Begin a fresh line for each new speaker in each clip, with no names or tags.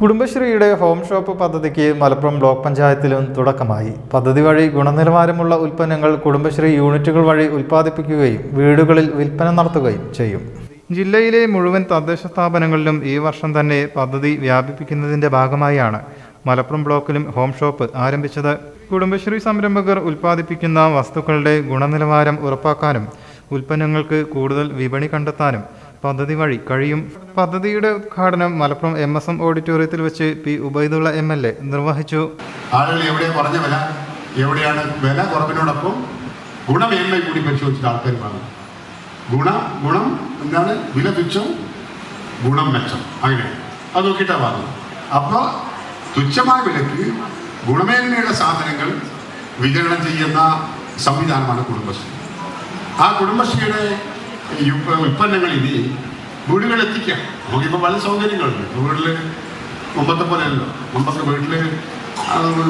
കുടുംബശ്രീയുടെ home shop പദ്ധതിക്ക് Malappuram block പഞ്ചായത്തിലും തുടക്കമായി. പദ്ധതി വഴി ഗുണനിലവാരമുള്ള ഉൽപ്പന്നങ്ങൾ കുടുംബശ്രീ യൂണിറ്റുകൾ വഴി ഉൽപ്പാദിപ്പിക്കുകയും വീടുകളിൽ വിൽപ്പന നടത്തുകയും ചെയ്യും. ജില്ലയിലെ മുഴുവൻ തദ്ദേശ സ്ഥാപനങ്ങളിലും ഈ വർഷം തന്നെ പദ്ധതി വ്യാപിപ്പിക്കുന്നതിന്റെ ഭാഗമായാണ് മലപ്പുറം ബ്ലോക്കിലും ഹോം ഷോപ്പ് ആരംഭിച്ചത്. കുടുംബശ്രീ സംരംഭകർ ഉൽപ്പാദിപ്പിക്കുന്ന വസ്തുക്കളുടെ ഗുണനിലവാരം ഉറപ്പാക്കാനും ഉൽപ്പന്നങ്ങൾക്ക് കൂടുതൽ വിപണി കണ്ടെത്താനും പദ്ധതി വഴി കഴിയും. പദ്ധതിയുടെ ഉദ്ഘാടനം മലപ്പുറം എം എസ് എം ഓഡിറ്റോറിയത്തിൽ വെച്ച് P Ubaidullah M L A നിർവഹിച്ചു.
ആളുകൾ എവിടെ കുറഞ്ഞ വില? എവിടെയാണ് വില കുറവിനോടൊപ്പം ഗുണമേന്മ കൂടി പരിശോധിച്ചിട്ട് ആൾക്കാർ വാങ്ങും ഗുണ ഗുണം എന്താണ്? വില തുച്ഛം ഗുണം മെച്ചം. അങ്ങനെ. അത് നോക്കിയിട്ടാണ് വാങ്ങുന്നത് അപ്പോൾ തുച്ഛമായ വിലക്ക് ഗുണമേന്മയുള്ള സാധനങ്ങൾ വിതരണം ചെയ്യുന്ന സംവിധാനമാണ് കുടുംബശ്രീ. ആ കുടുംബശ്രീയുടെ ഉൽപ്പന്നങ്ങൾ ഇനി വീടുകളിൽ എത്തിക്കാം. നമുക്കിപ്പോൾ പല സൗകര്യങ്ങളുണ്ട്. വീട്ടിൽ മുമ്പത്തെ പോലെയല്ലോ. മുമ്പത്തെ വീട്ടിൽ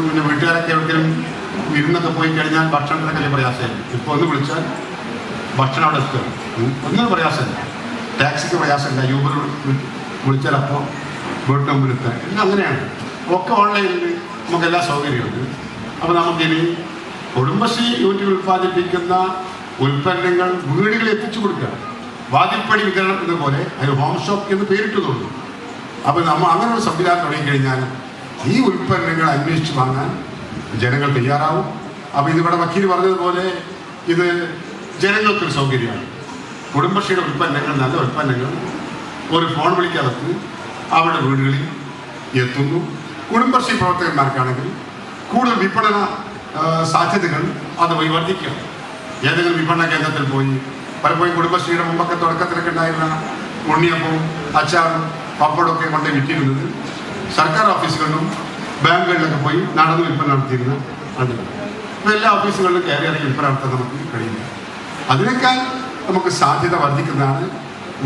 പിന്നെ വീട്ടുകാരൊക്കെ എവിടെയെങ്കിലും വിരുന്നൊക്കെ പോയി കഴിഞ്ഞാൽ ഭക്ഷണത്തിനൊക്കെ പ്രയാസമായിരുന്നു. ഇപ്പോൾ ഒന്ന് വിളിച്ചാൽ ഭക്ഷണം അവിടെ എത്തും ഒന്നും പ്രയാസമില്ല. ടാക്സിക്ക് പ്രയാസമില്ല. യൂബർ വിളിച്ചാൽ അപ്പോൾ വീട്ടിന് മുമ്പിൽ എത്തുക. എല്ലാം അങ്ങനെയാണ്. ഒക്കെ ഓൺലൈനിൽ നമുക്ക് എല്ലാ സൗകര്യമുണ്ട്. അപ്പോൾ നമുക്കിനി കുടുംബശ്രീ യൂണിറ്റ് ഉൽപ്പാദിപ്പിക്കുന്ന ഉൽപ്പന്നങ്ങൾ വീടുകളിൽ എത്തിച്ചു കൊടുക്കുക. വാതിൽപ്പടി വിതരണം എന്ന പോലെ അതിന് ഹോം ഷോപ്പ് എന്ന് പേരിട്ട് തോന്നുന്നു അപ്പോൾ നമ്മൾ അങ്ങനെ ഒരു സംവിധാനം തുടങ്ങിക്കഴിഞ്ഞാൽ ഈ ഉൽപ്പന്നങ്ങൾ അന്വേഷിച്ച് വാങ്ങാൻ ജനങ്ങൾ തയ്യാറാവും. അപ്പോൾ ഇതിവിടെ വക്കീൽ പറഞ്ഞതുപോലെ ഇത് ജനങ്ങൾക്കൊരു സൗകര്യമാണ്. കുടുംബശ്രീയുടെ ഉൽപ്പന്നങ്ങൾ നല്ല ഉൽപ്പന്നങ്ങൾ ഒരു ഫോൺ വിളിക്കകത്ത് അവരുടെ വീടുകളിൽ എത്തുന്നു. കുടുംബശ്രീ പ്രവർത്തകന്മാർക്കാണെങ്കിൽ കൂടുതൽ വിപണന സാധ്യതകൾ അത് വഴി വർദ്ധിക്കുക ഏതെങ്കിലും വിപണന കേന്ദ്രത്തിൽ പോയി. പലപ്പോഴും കുടുംബശ്രീയുടെ മുമ്പൊക്കെ തുടക്കത്തിലൊക്കെ ഉണ്ടായിരുന്ന ഉണ്ണിയപ്പവും അച്ചാറും പപ്പടമൊക്കെ കൊണ്ട് വിറ്റിരുന്നത് സർക്കാർ ഓഫീസുകളിലും ബാങ്കുകളിലൊക്കെ പോയി നടന്ന് വിൽപ്പന നടത്തിയിരുന്ന അതിന് എല്ലാ ഓഫീസുകളിലും കയറി ഇറങ്ങി വിൽപ്പന നടത്താൻ നമുക്ക് കഴിയില്ല. അതിനേക്കാൾ നമുക്ക് സാധ്യത വർദ്ധിക്കുന്നതാണ്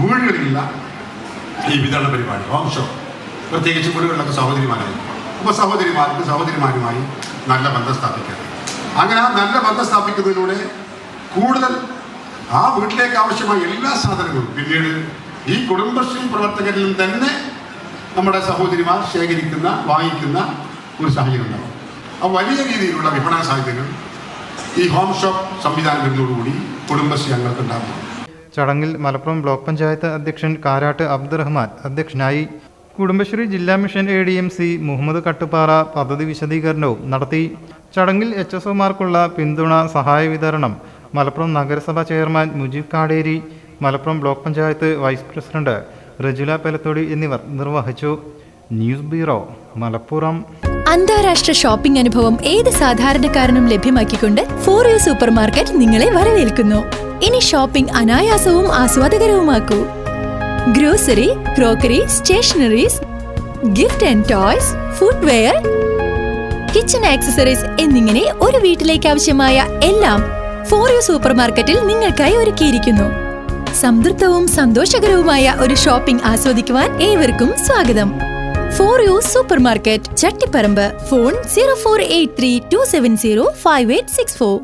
വീടുകളിലുള്ള ഈ വിതരണ പരിപാടി. ഹോം പ്രത്യേകിച്ച് വീടുകളിലൊക്കെ സഹോദരിമാരായി. അപ്പോൾ സഹോദരിമാർക്ക് സഹോദരിമാരുമായി നല്ല ബന്ധം സ്ഥാപിക്കുക അങ്ങനെ ആ നല്ല ബന്ധം സ്ഥാപിക്കുന്നതിലൂടെ കൂടുതൽ ആ വീട്ടിലേക്ക് ആവശ്യമായ എല്ലാ സാധനങ്ങളും. പിന്നീട് ഈ കുടുംബശ്രീ പ്രവർത്തകരിലും തന്നെ നമ്മുടെ സഹോദരിമാർ ശേഖരിക്കുന്ന വാങ്ങിക്കുന്ന ഒരു സാഹചര്യം ഉണ്ടാവും ആ വലിയ രീതിയിലുള്ള വിപണന സാഹചര്യങ്ങൾ ഈ ഹോം ഷോപ്പ് സംവിധാനം വരുന്നതോടുകൂടി കുടുംബശ്രീ അംഗങ്ങൾക്ക് ഉണ്ടാകും.
ചടങ്ങിൽ മലപ്പുറം ബ്ലോക്ക് പഞ്ചായത്ത് അധ്യക്ഷൻ കാരാട്ട് അബ്ദുറഹ്മാൻ അധ്യക്ഷനായി കുടുംബശ്രീ ജില്ലാ mission A D M C Muhammad Kattuppara പദ്ധതി വിശദീകരണവും നടത്തി. ചടങ്ങിൽ എച്ച് എസ് ഒമാർക്കുള്ള പിന്തുണ സഹായ വിതരണം മലപ്പുറം നഗരസഭാ chairman Mujeeb Kaderi Malappuram block panchayat vice president Rajula Pelathodi എന്നിവർ നിർവഹിച്ചു. News bureau Malappuram.
അന്താരാഷ്ട്ര ഷോപ്പിംഗ് അനുഭവം ഏത് സാധാരണക്കാരനും ലഭ്യമാക്കിക്കൊണ്ട് ഫോർ യു സൂപ്പർ മാർക്കറ്റ് നിങ്ങളെ വരവേൽക്കുന്നു. ഇനി ഷോപ്പിംഗ് അനായാസവും ആസ്വാദകരവുമാക്കൂ. Grocery crockery stationeries gift and toys footwear kitchen accessories എന്നിങ്ങനെ ഒരു വീട്ടിലേക്ക് ആവശ്യമായ എല്ലാം ഫോർ യു സൂപ്പർ മാർക്കറ്റിൽ നിങ്ങൾക്കായി ഒരുക്കിയിരിക്കുന്നു. സംതൃപ്തവും സന്തോഷകരവുമായ ഒരു ഷോപ്പിംഗ് ആസ്വദിക്കുവാൻ ഏവർക്കും സ്വാഗതം. For you supermarket Chattiparamba phone zero four eight three two seven zero five eight six four